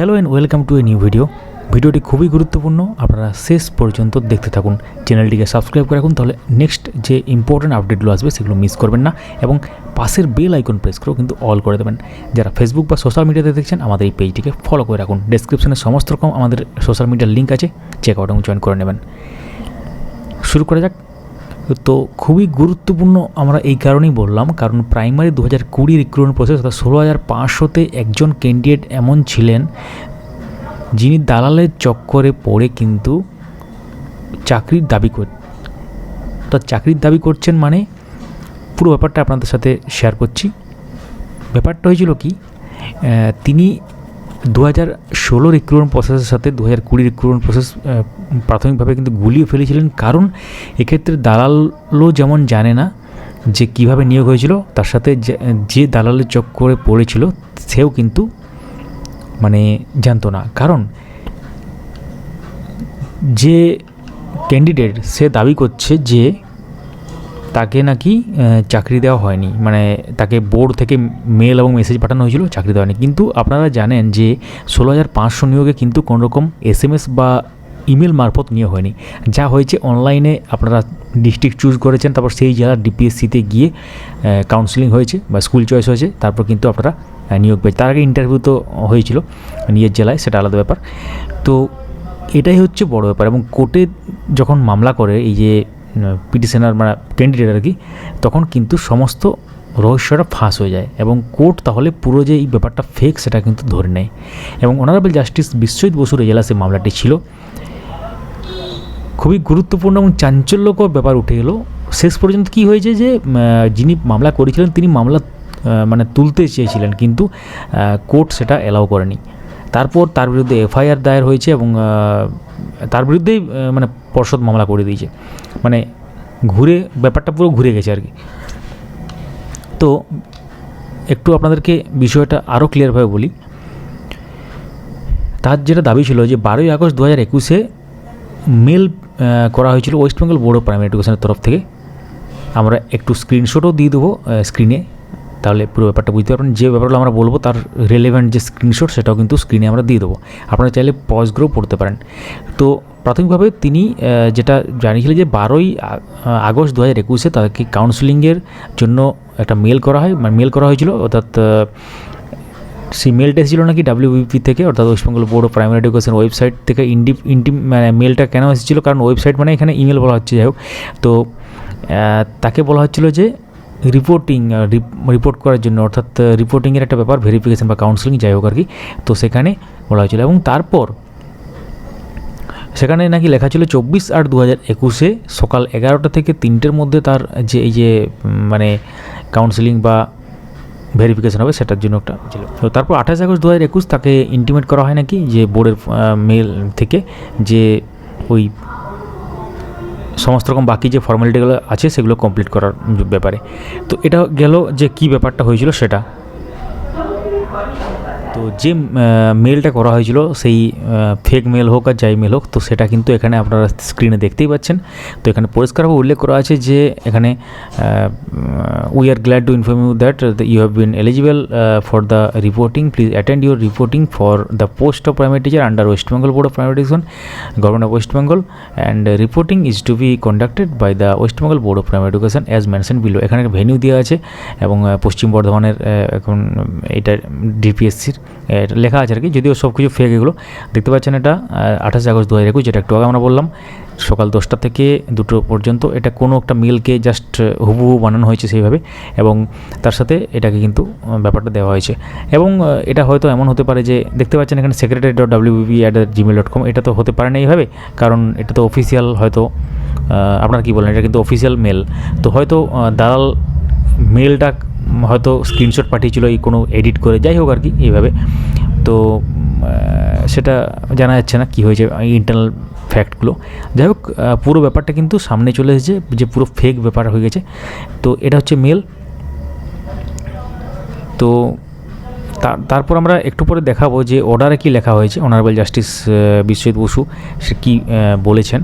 Hello and welcome to a new video. ভিডিওটি খুবই গুরুত্বপূর্ণ, আপনারা শেষ পর্যন্ত দেখতে থাকুন। চ্যানেলটিকে সাবস্ক্রাইব করে রাখুন, তাহলে নেক্সট যে ইম্পর্টেন্ট আপডেটগুলো আসবে, সেগুলো মিস করবেন না। এবং পাশের বেল আইকন প্রেস করেও কিন্তু অল করে দেবেন। যারা ফেসবুক বা সোশ্যাল মিডিয়াতে দেখছেন, আমাদের এই পেজটিকে ফলো করে রাখুন। ডেসক্রিপশনে সমস্ত রকম আমাদের সোশ্যাল মিডিয়ার লিঙ্ক আছে চেক আউট এবং জয়েন করে নেবেন। শুরু করা যাক। তো খুবই গুরুত্বপূর্ণ আমরা এই কারণেই বললাম, কারণ প্রাইমারি দু হাজার কুড়ি রিক্রুটমেন্ট প্রসেস অর্থাৎ ষোলো হাজার পাঁচশোতে একজন ক্যান্ডিডেট এমন ছিলেন, যিনি দালালের চক্করে পড়ে কিন্তু চাকরির দাবি কর, অর্থাৎ চাকরির দাবি করছেন মানে পুরো ব্যাপারটা আপনাদের সাথে শেয়ার করছি। ব্যাপারটা হয়েছিল কি তিনি দু হাজার ষোলো রিক্রুটমেন্ট প্রসেসের সাথে দু হাজার কুড়ি রিক্রুটমেন্ট প্রসেস প্রাথমিকভাবে কিন্তু গুলিয়ে ফেলেছিলেন। কারণ এক্ষেত্রে দালালও যেমন জানে না যে কীভাবে নিয়োগ হয়েছিল, তার সাথে যে- দালালের চক্করে পড়েছিল, সেও কিন্তু মানে জানতো না। কারণ যে ক্যান্ডিডেট সে দাবি করছে যে তাকে নাকি চাকরি দেওয়া হয়নি। মানে তাকে বোর্ড থেকে মেল এবং মেসেজ পাঠানো হয়েছিল, চাকরি দেওয়া হয়নি। কিন্তু আপনারা জানেন যে ষোলো হাজার পাঁচশো নিয়োগে কিন্তু কোনো রকম এস এম এস বা ইমেল মারফত নিয়োগ হয়নি। যা হয়েছে অনলাইনে আপনারা ডিস্ট্রিক্ট চুজ করেছেন, তারপর সেই জেলার ডিপিএসসিতে গিয়ে কাউন্সিলিং হয়েছে বা স্কুল চয়েস হয়েছে, তারপর কিন্তু আপনারা নিয়োগ পেয়েছে তার আগে ইন্টারভিউ তো হয়েছিল, নিজের জেলায়, সেটা আলাদা ব্যাপার। তো এটাই হচ্ছে বড় ব্যাপার এবং কোর্টে যখন মামলা করে, এই যে পিটিশনার মানে ক্যান্ডিডেট আর কি, তখন কিন্তু সমস্ত রহস্যটা ফাঁস হয়ে যায় এবং কোর্ট তাহলে পুরো যে এই ব্যাপারটা ফেক সেটা কিন্তু ধরে নেয়। এবং অনারেবল জাস্টিস বিশ্বজিৎ বসুর এজলাসে মামলাটি ছিল। খুবই গুরুত্বপূর্ণ এবং চাঞ্চল্যকর ব্যাপার উঠে এলো। শেষ পর্যন্ত কি হয়েছে যে যিনি মামলা করেছিলেন, তিনি মামলা মানে তুলতে চেয়েছিলেন, কিন্তু কোর্ট সেটা অ্যালাউ করেনি। তারপর তার বিরুদ্ধে এফআইআর দায়ের হয়েছে এবং তার বিরুদ্ধেই মানে পর্ষদ মামলা করে দিয়েছে। মানে ঘুরে, ব্যাপারটা পুরো ঘুরে গেছে আর কি। তো একটু আপনাদেরকে বিষয়টা আরও ক্লিয়ারভাবে বলি। তার যেটা দাবি ছিল যে, বারোই আগস্ট দু হাজার একুশে মেল করা হয়েছিল West Bengal board of primary এডুকেশনের তরফ থেকে। আমরা একটু স্ক্রিনশটও দিয়ে দেবো স্ক্রিনে তাহলে পুরো ব্যাপারটা বুঝতে পারবেন। যে ব্যাপারগুলো আমরা বলব, তার রেলেভেন্ট যে স্ক্রিনশট সেটাও কিন্তু স্ক্রিনে আমরা দিয়ে দেবো। আপনারা চাইলে পজগুলো পড়তে পারেন। তো প্রাথমিকভাবে তিনি যেটা জানিয়েছিলেন যে বারোই আগস্ট দু হাজার একুশে তাদেরকে কাউন্সিলিংয়ের জন্য একটা মেল করা হয় মানে মেল করা হয়েছিল। অর্থাৎ সেই মেলটা এসেছিল নাকি ডাব্লিউবিপি থেকে? অর্থাৎ West Bengal board of primary education website থেকে ইন্ডি ইন্টি মানে মেলটা কেন এসেছিল? কারণ ওয়েবসাইট মানে এখানে ইমেল বলা হচ্ছে, যাই হোক। তো তাকে বলা হচ্ছিল যে রিপোর্টিং রিপোর্ট করার জন্য, অর্থাৎ রিপোর্টিংয়ের একটা ব্যাপার ভেরিফিকেশন বা কাউন্সিলিং যাই হোক আর কি। তো সেখানে বলা হয়েছিল এবং তারপর সেখানে নাকি লেখা ছিল চব্বিশ আট দু হাজার একুশে সকাল এগারোটা থেকে তিনটের মধ্যে তার যে এই যে মানে কাউন্সিলিং বা ভেরিফিকেশন হবে, সেটার জন্য একটা ছিল। তো তারপর আঠাশ আগস্ট দু হাজার একুশ তাকে ইন্টিমেট করা হয় নাকি? যে বোর্ডের মেল থেকে যে ওই সমস্ত রকম বাকি যে ফর্মালিটিগুলো আছে, সেগুলো কমপ্লিট করার ব্যাপারে। তো এটা গেল যে কি ব্যাপারটা হয়েছিল সেটা। তো যে মেলটা করা হয়েছিল সেই ফেক মেল হোক আর যাই মেল হোক, তো সেটা কিন্তু এখানে আপনারা স্ক্রিনে দেখতেই পাচ্ছেন। তো এখানে পরিষ্কারভাবে উল্লেখ করা আছে যে, এখানে we are glad to inform you that you have been eligible for the reporting please attend your reporting for the post of primary teacher under West Bengal board of primary education government of West Bengal and reporting is to be conducted by the West Bengal board of primary education as mention below এখানে venue দেওয়া আছে, এবং পশ্চিম বর্ধমানের এখন এটা ডিপিএসসির লেখা আছে আর কি, যদিও সব কিছু ফেক এগুলো। দেখতে পাচ্ছেন এটা আঠাশে আগস্ট দু হাজার একুশ যেটা একটু আগে আমরা বললাম, সকাল দশটা থেকে দুটো পর্যন্ত এটা কোনো একটা মেলকে জাস্ট হুবহু বানানো হয়েছে সেইভাবে এবং তার সাথে এটাকে কিন্তু ব্যাপারটা দেওয়া হয়েছে। এবং এটা হয়তো এমন হতে পারে যে, দেখতে পাচ্ছেন এখানে secretary dot WBB at Gmail dot com এটা তো হতে পারে না এইভাবে, কারণ এটা তো অফিসিয়াল হয়তো আপনারা কী বলেন, এটা কিন্তু অফিসিয়াল মেল তো হয়তো দালাল মেলটা হয়তো স্ক্রিনশট পাঠিয়েছিল এই কোনো এডিট করে, যাই হোক আর কি, এইভাবে। তো সেটা জানা যাচ্ছে না কী হয়েছে ইন্টারনাল ফ্যাক্টগুলো যাই হোক পুরো ব্যাপারটা কিন্তু সামনে চলে এসেছে, যে পুরো ফেক ব্যাপার হয়ে গেছে। তো, এটা হচ্ছে মেল তো তারপর আমরা একটু পরে দেখাবো যে অর্ডারে কি লেখা হয়েছে অনারেবল জাস্টিস বিশ্বজিৎ বসু, সে কী বলেছেন।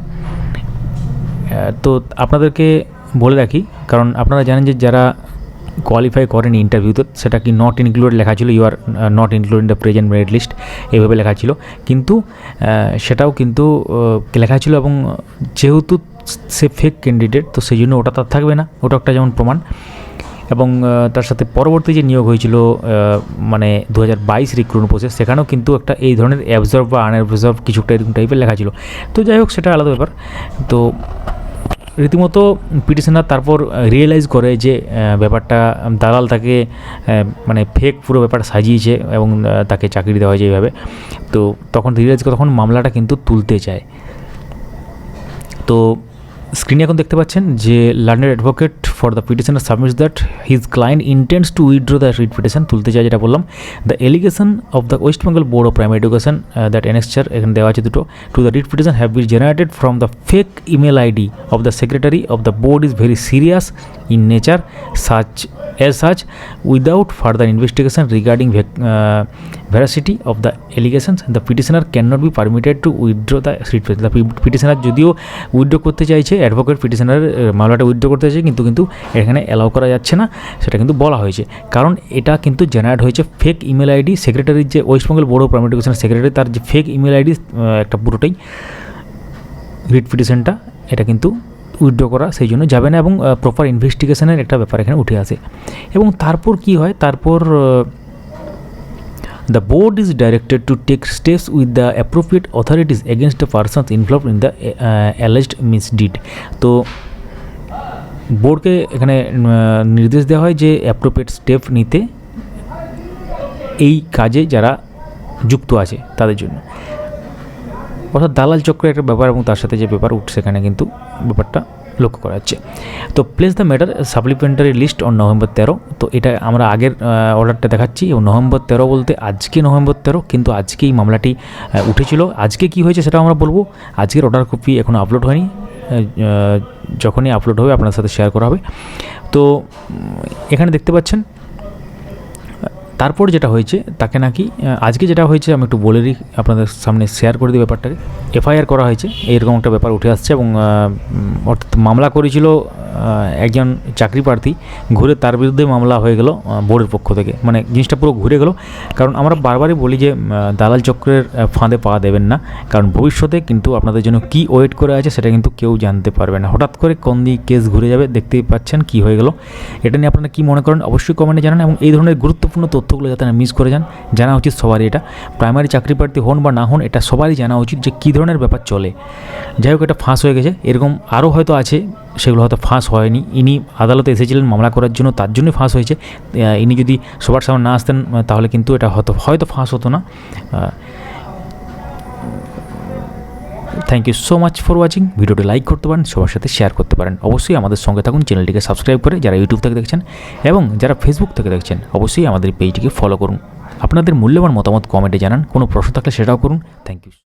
তো, আপনাদেরকে বলে রাখি, কারণ আপনারা জানেন যে যারা কোয়ালিফাই করেন ইন্টারভিউতে সেটা কি নট ইনক্লুডেড লেখা ছিল? You are not include in the present merit list এইভাবে লেখা ছিল। কিন্তু সেটাও কিন্তু লেখা ছিল এবং যেহেতু সে ফেক ক্যান্ডিডেট তো সেই জন্য ওটা তার থাকবে না। ওটা একটা যেমন প্রমাণ। এবং তার সাথে পরবর্তী যে নিয়োগ হয়েছিল মানে দু হাজার বাইশ রিক্রুটমেন্ট প্রসেস সেখানেও কিন্তু একটা এই ধরনের অ্যাবজর্ভ বা আনঅ্যাবজর্ভ কিছু একটা এরকম টাইপের লেখা ছিল। তো যাই হোক, সেটা আলাদা ব্যাপার। তো রীতিমতো পিটিশনার তারপর রিয়েলাইজ করে যে ব্যাপারটা দালাল তাকে মানে ফেক পুরো ব্যাপারটা সাজিয়েছে এবং তাকে চাকরি দেওয়া হয়েছে এইভাবে। তো তখন রিয়েলাইজ করে তখন মামলাটা কিন্তু তুলতে চায়। তো স্ক্রিনে এখন দেখতে পাচ্ছেন যে learner advocate for the petitioner submits that his client intends to withdraw the writ petition তুলতে চায় যেটা বললাম। The allegation of the West Bengal board of primary education that annexure এখানে দেওয়া আছে দুটো to the writ petition have been generated from the fake email ID of the secretary of the board is very serious in nature such as such without further investigation regarding vec- uh, veracity of the allegations the petitioner cannot be permitted to withdraw the writ petition যদিও withdraw করতে চাইছে advocate petitioner মামলাটা withdraw করতে চাইছে কিন্তু কিন্তু এখানে allow করা যাচ্ছে না, সেটা কিন্তু বলা হয়েছে। কারণ এটা কিন্তু জেনারেট হয়েছে ফেক ইমেল আইডি সেক্রেটারির যে West Bengal board of primary এডুকেশনের সেক্রেটারি তার যে ফেক ইমেল আইডি একটা পুরোটাই রিট পিটিশনটা এটা কিন্তু উইথড্র করা, সেই জন্য যাবে না এবং প্রপার ইনভেস্টিগেশনের একটা ব্যাপার এখানে উঠে আসে। এবং তারপর কি হয়? তারপর the board is directed to take steps with the appropriate authorities against the persons involve in the alleged misdeed তো বোর্ডকে এখানে নির্দেশ দেওয়া হয় যে অ্যাপ্রোপ্রিয়েট স্টেপ নিতে এই কাজে যারা যুক্ত আছে তাদের জন্য। অর্থাৎ দালাল চক্রের একটা ব্যাপার এবং তার সাথে যে ব্যাপার উঠছে সেখানে কিন্তু ব্যাপারটা লক্ষ্য করা যাচ্ছে। তো place the matter supplementary list on November তেরো। তো এটা আমরা আগের অর্ডারটা দেখাচ্ছি এবং নভেম্বর তেরো বলতে আজকে নভেম্বর তেরো, কিন্তু আজকে এই মামলাটি উঠেছিল। আজকে কি হয়েছে সেটা আমরা বলব। আজকের অর্ডার কপি এখনও আপলোড হয়নি। যখনই আপলোড হবে আপনার সাথে শেয়ার করা হবে। তো এখানে দেখতে পাচ্ছেন তারপর যেটা হয়েছে, তাকে নাকি আজকে যেটা হয়েছে, আমি একটু বলে দিই, আপনাদের সামনে শেয়ার করে দিই ব্যাপারটাকে। এফআইআর করা হয়েছে, এরকম একটা ব্যাপার উঠে আসছে এবং অর্থাৎ মামলা করেছিল একজন চাকরি প্রার্থী, ঘুরে তার বিরুদ্ধে মামলা হয়ে গেল বোর্ডের পক্ষ থেকে। মানে জিনিসটা পুরো ঘুরে গেল। কারণ আমরা বারবারই বলি যে দালাল চক্রের ফাঁদে পা দেবেন না। কারণ ভবিষ্যতে কিন্তু আপনাদের জন্য কি ওয়েট করে আছে, সেটা কিন্তু কেউ জানতে পারবে না। হঠাৎ করে কোন দিকে কেস ঘুরে যাবে, দেখতেই পাচ্ছেন কি হয়ে গেল। এটা নিয়ে আপনারা কি মনে করেন, অবশ্যই কমেন্টে জানান এবং এই ধরনের গুরুত্বপূর্ণ তথ্যগুলো যাতে না মিস করে যান, জানা উচিত সবারই এটা। প্রাইমারি চাকরি প্রার্থী হন বা না হন, এটা সবারই জানা উচিত যে কী ধরনের ব্যাপার চলে। যাই হোক, এটা ফাঁস হয়ে গেছে। এরকম আরও হয়তো আছে, সেগুলো হয়তো ফাঁস হয়নি। ইনি আদালতে এসেছিলেন মামলা করার জন্য, তার জন্যই ফাঁস হয়েছে। ইনি যদি সবার সামনে না আসতেন, তাহলে কিন্তু এটা হয়তো হয়তো ফাঁস হতো না। Thank you so much for watching ভিডিওটি লাইক করতে পারেন, সবার সাথে শেয়ার করতে পারেন। অবশ্যই আমাদের সঙ্গে থাকুন, চ্যানেলটিকে সাবস্ক্রাইব করে যারা ইউটিউব থেকে দেখছেন এবং যারা ফেসবুক থেকে দেখছেন, অবশ্যই আমাদের পেজটিকে ফলো করুন। আপনাদের মূল্যবান মতামত কমেন্টে জানান, কোনো প্রশ্ন থাকলে সেটাও করুন। Thank you